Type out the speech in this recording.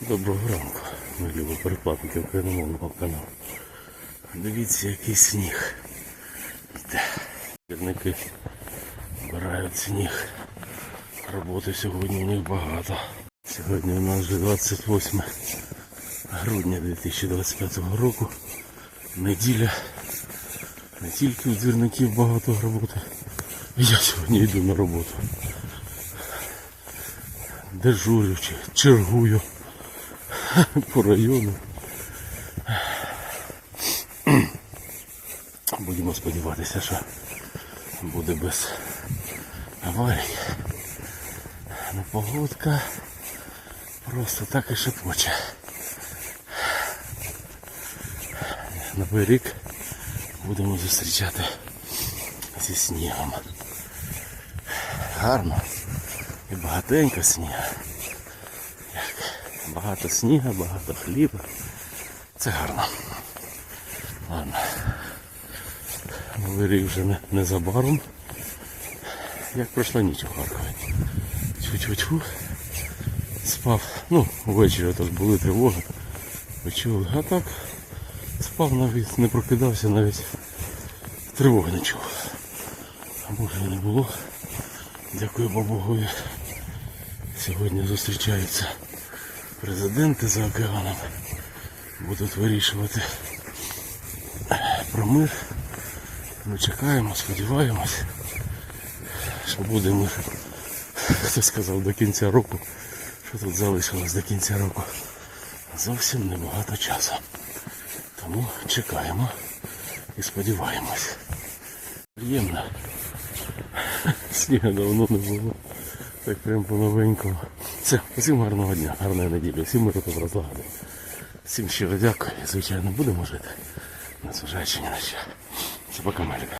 Доброго ранку, ми любі перекладники україномовного каналу. Дивіться, який сніг. Гірники збирають сніг. Роботи сьогодні у них багато. Сьогодні у нас вже 28 грудня 2025 року. Неділя. Не тільки у двірників багато роботи. Я сьогодні йду на роботу. Дежурю чергую по району. Будемо сподіватися, що буде без аварій. Ну, погодка просто так і шепоче. Новий рік будемо зустрічати зі снігом. Гарно і багатенько снігу. Багато сніга, багато хліба. Це гарно. Ладно. Новий рік вже не, незабаром. Як пройшла ніч у Харкові. Чу-чу-чу. Спав. Ну, ввечері тож були тривоги. Почули. А так спав навіть, не прокидався навіть. Тривоги не чув. А може не було. Дякую Богові. Сьогодні зустрічаються президенти за океаном. Будуть вирішувати про мир. Ми чекаємо, сподіваємось, що буде мир. Хто сказав до кінця року, що тут залишилось до кінця року. Зовсім небагато часу. Тому чекаємо і сподіваємось. Приємно. Сніга давно не було. Так прям по-новенькому. Все, всім гарного дня, гарної неділі, всім ми тут розлагоди. Всім щиро дякую. Звичайно, будемо жити. Незважаючи ні на що. Це пока, малі.